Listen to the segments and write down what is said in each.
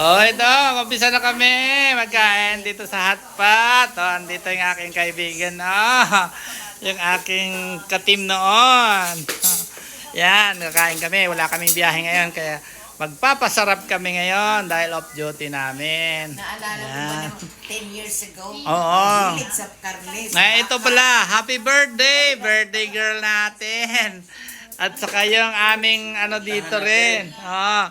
Oh, ito, umpisa na kami. Magkain dito sa hotpot. Oh, andito yung aking kaibigan. Oh, yung aking katim noon. Oh, yan, kakain kami. Wala kaming biyahe ngayon. Kaya magpapasarap kami ngayon dahil off duty namin. Naalala mo ba ng 10 years ago? Oo. Carles. Na ito pala, happy birthday, birthday girl natin. At saka yung aming ano dito rin. Oh,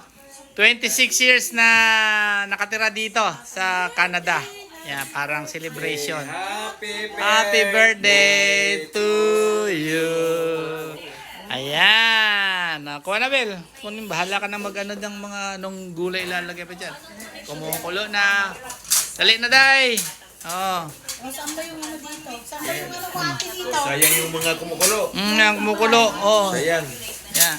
26 years na nakatira dito sa Canada. Yeah, parang celebration. Happy Happy birthday to you. Ayan. Ah, Kuha na, Bel. Kunin, bahala ka na mag-ano ng mga anong gulay ilalagay pa dyan. Kumukulo na. Dali na, Day. Oh. Oh, saan ba yung ano dito? Saan ba yung ano ko ate dito? Sayang yung mga kumukulo. Mm, ang kumukulo. Oh. Sayang. Yeah.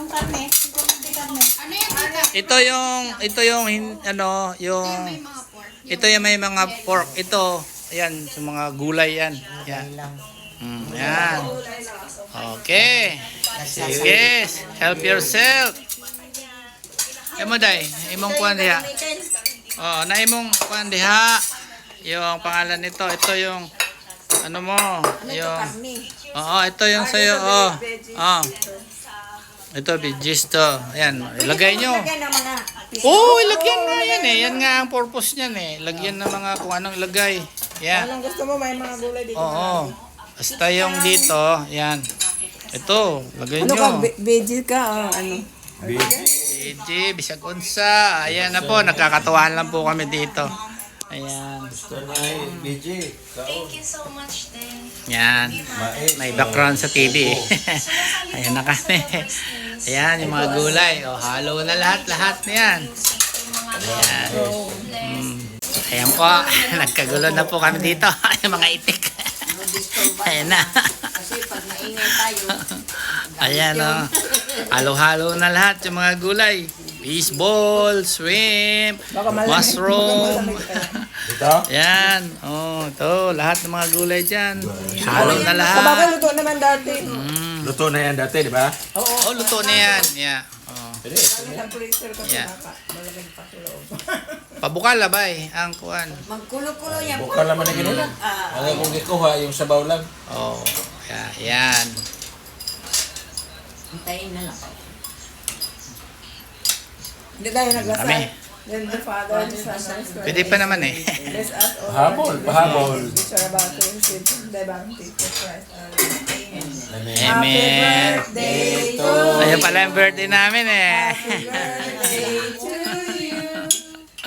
Yung karne? Yung. Ano yung? Ito yung ito yung hin- ano, yung ito yung may mga pork. Ito, ayan, sa mga gulay yan. Yan. Mm, yan. Okay. Sige, help yourself. Emo day, imong kuan diha. Oh, na imong kuan diha. Yung pangalan nito, ito yung ano mo, yung Karne. Oo, ito yung sa'yo. Oh. Oh. Ito, veggies to. Ayan, ilagay nyo. Oo, oh, ilagyan nga yan eh. Yan nga ang purpose niyan eh. Lagyan ng mga kung anong ilagay. Yan. Anong gusto mo? May mga gulay dito. Oo. Basta yung dito, yan. Ito, lagay Ano ka? nyo. Be- Veggie ka? o ano? Veggie, bisag unsa. Ayan na po, nagkakatuwaan lang po kami dito. Ayan. Gusto na eh, BJ. Thank you so much din. Yan. May background sa TV. Ayan na kami. Ayan, yung mga gulay. O, halo na lahat-lahat na yan. Ayan. Mm. Ayan po. Nagkagulo na po kami dito. yung mga itik. Ayan na. Kasi pag maingay tayo, Ayan o. Halo-halo na lahat yung mga gulay. Baseball, shrimp, mushroom. Ito? Yan. Oh, ito. Lahat ng mga gulay dyan. Halo na lahat. luto naman dati. Mm. Luto na yan dati, di ba? Oh, luto na yan. Yeah. Oh. Pwede. Yeah. Pabukal labay ang kuan. Magkulo-kulo yan. Bukal naman na ganila. Ah, Ang kung ikuha, yung sabaw lang. Oh, yeah, yan. Antayin na lang. Hindi tayo naglasal. Kami. Then the Father, the Son, and the Spirit. Pwede pa naman eh. Bless us all. Pahabol, pahabol. Which are about to receive the bounty of Christ. Amen. Amen. Happy birthday to Ayun pala yung birthday namin eh. Happy birthday to you.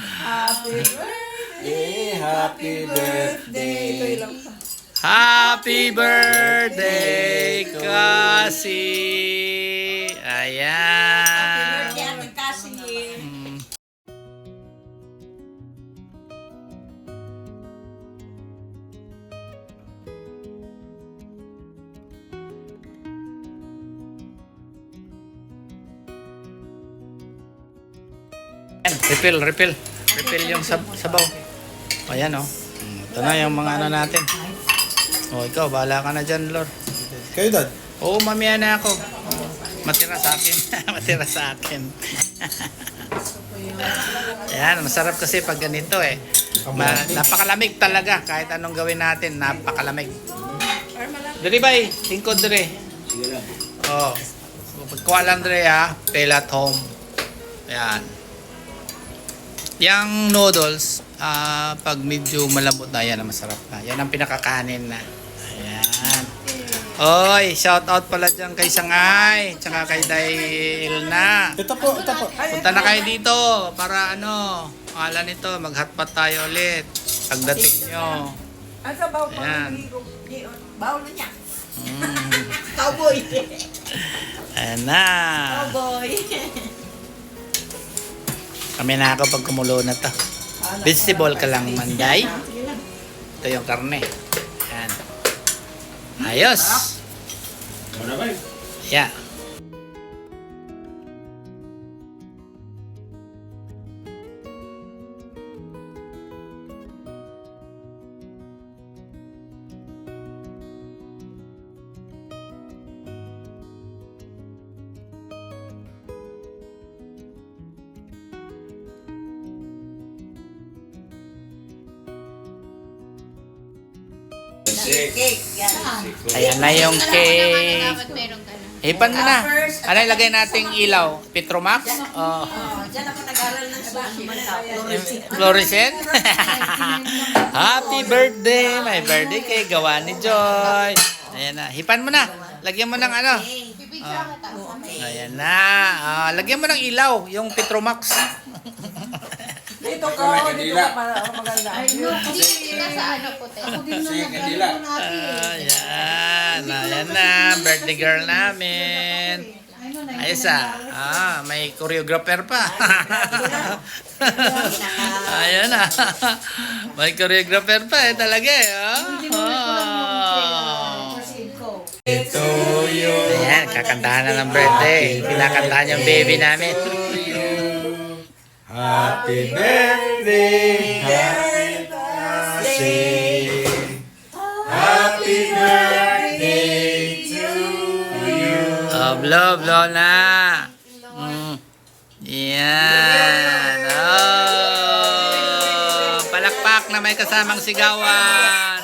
Happy birthday. Eh, happy birthday. Ito ilang pa. Happy birthday, Kasi! Ayan. Refill, refill. Refill yung sab sabaw. Ayan oh. Mm, Ito na yung mga ano natin. O ikaw, bahala ka na dyan, Lord. Kayo, Dad? Oo, mamaya na ako. Oo, matira sa akin. matira sa akin. Ayan, masarap kasi pag ganito eh. Ma- napakalamig talaga kahit anong gawin natin, napakalamig. Diri bay, tingkod diri. Sige lang. Oh. Pagkuha lang diri ha, fail at home. Ayan. Yang noodles, ah pag medyo malambot na yan, masarap na. Yan ang pinakakanin na. Ayan. Oy, shout out pala dyan kay Sangay, tsaka kay Dail na. Ito po, ito po. Punta na kayo dito para ano, pangalan nito, mag-hotpot tayo ulit. Pagdating nyo. Ang sabaw pa. Ayan. Bawal na niya. Mm. Cowboy. Ayan na. Cowboy. Kami na ako pag kumulo na to. Vegetable ka lang, Manday. Ito yung karne. Ayan. Ayos. Yeah. Cake. Yan. Ayan na yung cake. Ipan mo na. Ano ilagay nating ilaw? Petromax? Oh. Oh, dyan ako nag-aral ng sushi. Fluorescent. Happy birthday! My birthday cake. Gawa ni Joy. Ayan na. Hipan mo na. Lagyan mo ng ano. Kita. Ayan na. Ah, lagyan mo ng ilaw. Yung Petromax. Dito ko, dito ka para maganda. Hindi kita sa ano puti. Sige, kandila. Ayan. Ayan na. Birthday girl namin. Ayos ah. Ah, may choreographer pa. Ayan na. May choreographer pa eh talaga eh. Oh. Oh. Ito you. Ayan, kakantahan na ng birthday. Kinakantahan yung baby namin. Happy birthday. Happy birthday. Happy birthday to you. Blow, blow na. Mm. Yan. Oh. Palakpak na may kasamang sigawan.